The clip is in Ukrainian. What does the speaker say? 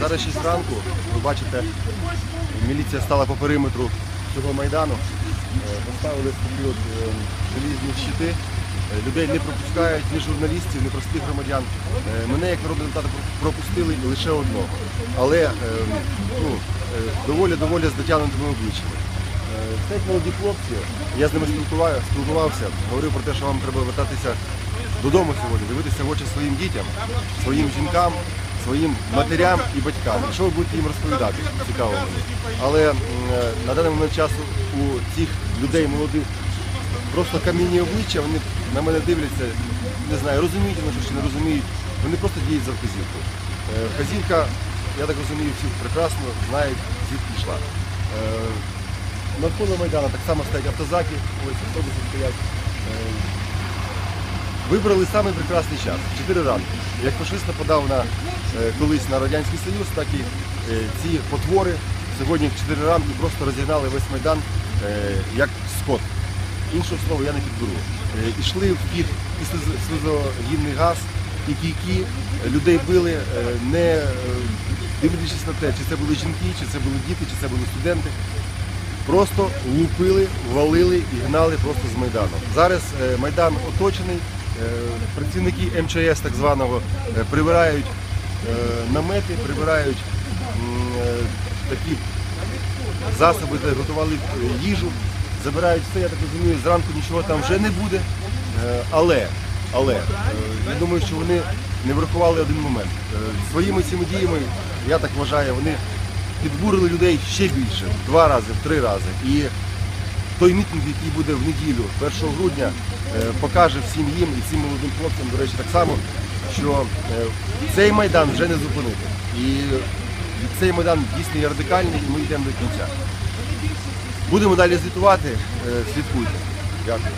Зараз 6 ранку, ви бачите, міліція стала по периметру цього майдану, Е, поставили такі от е, желізні щити. Е, Людей не пропускають, ні журналістів, ні простих громадян. Е, Мене як народного депутата пропустили лише одного. Але е, ну, е, доволі доволі з дотягнутими обличчями. Е, Стоять молоді хлопці, я з ними спілкувався, говорив про те, що вам треба вертатися додому сьогодні, дивитися в очі своїм дітям, своїм жінкам, своїм матерям і батькам. І Що ви будете їм розповідати? Цікаво. Але е, на даний момент часу у цих людей молодих просто камінні обличчя, вони на мене дивляться, не знаю, розуміють вони що не розуміють. Вони просто діють за вказівкою. Е, Вказівка, я так розумію, всі прекрасно знають, звідки йшла. Е, Навколо Майдану так само стоять автозаки, ось автобуси стоять. Е, Вибрали самий прекрасний час 4 ранку. Як фашист нападав на, е, колись на Радянський Союз, так і е, ці потвори сьогодні в 4 ранку просто розігнали весь Майдан як скот. Іншого слова я не підберу. Ішли в під і газ, і кійки, людей били, не дивлячись на те, чи це були жінки, чи це були діти, чи це були студенти. Просто лупили, валили і гнали просто з Майдану. Зараз е, Майдан оточений, е, працівники МЧС так званого е, прибирають намети, прибирають такі засоби, де готували їжу, забирають все, я так розумію, зранку нічого там вже не буде. Але, але я думаю, що вони не врахували один момент. Своїми цими діями, я так вважаю, вони підбурили людей ще більше, в два рази, в три рази. І той мітинг, який буде в неділю, 1 грудня, е, покаже всім їм і всім молодим хлопцям, до речі, так само, що е, цей майдан вже не зупинити. І цей майдан дійсно є радикальний, і ми йдемо до кінця. Будемо далі звітувати, е, слідкуйте. Дякую.